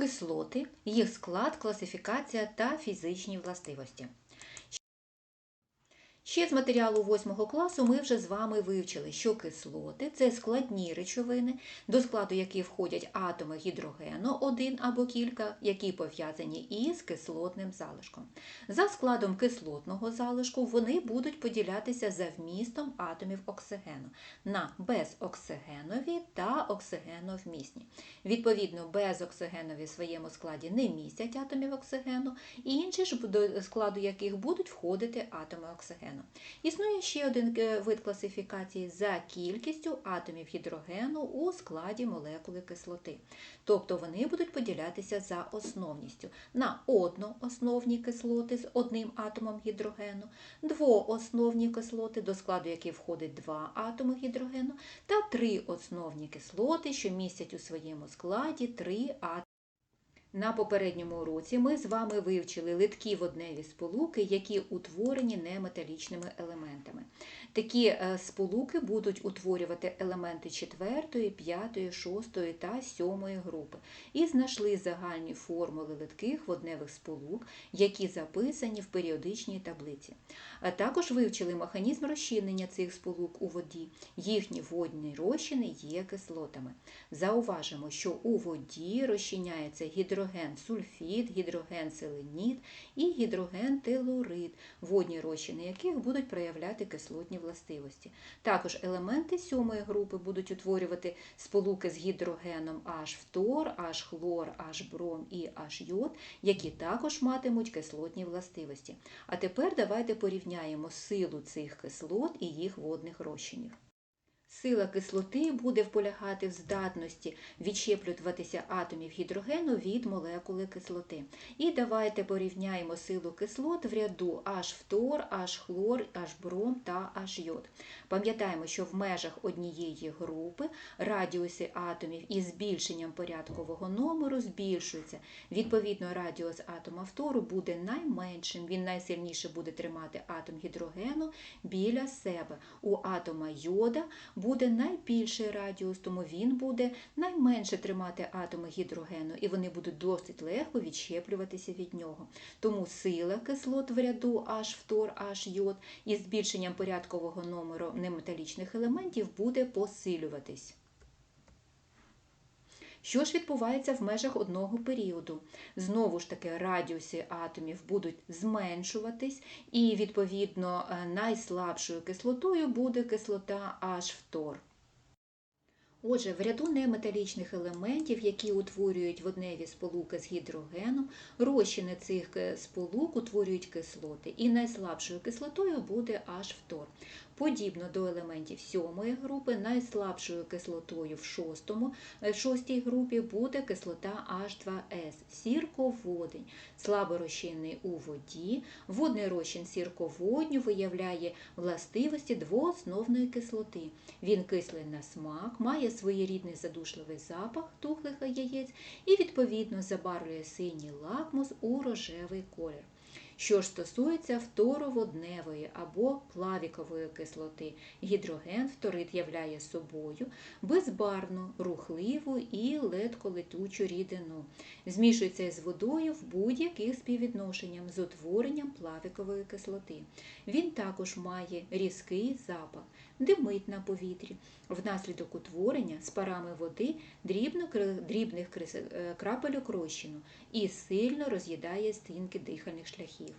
Кислоти, їх склад, класифікація та фізичні властивості. Ще з матеріалу 8 класу ми вже з вами вивчили, що кислоти це складні речовини, до складу яких входять атоми гідрогену, один або кілька, які пов'язані із кислотним залишком. За складом кислотного залишку вони будуть поділятися за вмістом атомів оксигену на безоксигенові та оксигеновмісні. Відповідно, безоксигенові в своєму складі не містять атомів оксигену, інші ж до складу яких будуть входити атоми оксигену. Існує ще один е, вид класифікації за кількістю атомів гідрогену у складі молекули кислоти. Тобто вони будуть поділятися за основністю на одноосновні кислоти з одним атомом гідрогену, двоосновні кислоти, до складу яких входить два атоми гідрогену, та триосновні кислоти, що містять у своєму складі три атоми. На попередньому уроці ми з вами вивчили литкі водневі сполуки, які утворені неметалічними елементами. Такі е, сполуки будуть утворювати елементи 4, 5, 6 та 7 групи і знайшли загальні формули литких водневих сполук, які записані в періодичній таблиці. А також вивчили механізм розчинення цих сполук у воді. Їхні водні розчини є кислотами. Зауважимо, що у воді розчиняється гідроген сульфід, гідроген селеніт і гідроген телурид, водні розчини яких будуть проявляти кислотні властивості. Також елементи сьомої групи будуть утворювати сполуки з гідрогеном H фтор, H хлор, H бром і H йод, які також матимуть кислотні властивості. А тепер давайте порівняємо силу цих кислот і їх водних розчинів. Сила кислоти буде полягати в здатності відщеплюватися атомів гідрогену від молекули кислоти. І давайте порівняємо силу кислот в ряду H фтор, H хлор, H бром та H йод. Пам'ятаємо, що в межах однієї групи радіуси атомів із збільшенням порядкового номеру збільшуються. Відповідно, радіус атома фтору буде найменшим, він найсильніше буде тримати атом гідрогену біля себе. У атома йода буде найбільший радіус, тому він буде найменше тримати атоми гідрогену, і вони будуть досить легко відщеплюватися від нього. Тому сила кислот в ряду H фтор, H йод із збільшенням порядкового номеру неметалічних елементів буде посилюватись. Що ж відбувається в межах одного періоду? Знову ж таки, радіуси атомів будуть зменшуватись, і, відповідно, е, найслабшою кислотою буде кислота H фтор. Отже, в ряду неметалічних елементів, які утворюють водневі сполуки з гідрогеном, розчини цих е, сполук утворюють кислоти, і найслабшою кислотою буде H фтор. Подібно до елементів сьомої групи, найслабшою кислотою в шостому, е, шостій групі буде кислота H2S, сірководень, слаборозчинний у воді. Водний розчин сірководню виявляє властивості двоосновної кислоти. Він кислий на смак, має своєрідний задушливий запах тухлих яєць і, відповідно, забарвлює синій лакмус у рожевий колір. Що ж стосується фтороводневої або плавікової кислоти, гідроген фторид являє собою безбарну, рухливу і ледколетучу рідину. Змішується із водою в будь-яких співвідношеннях з утворенням плавікової кислоти. Він також має різкий запах, димить на повітрі. Внаслідок утворення з парами води дрібних крапельок розчину і сильно роз'їдає стінки дихальних шляхів.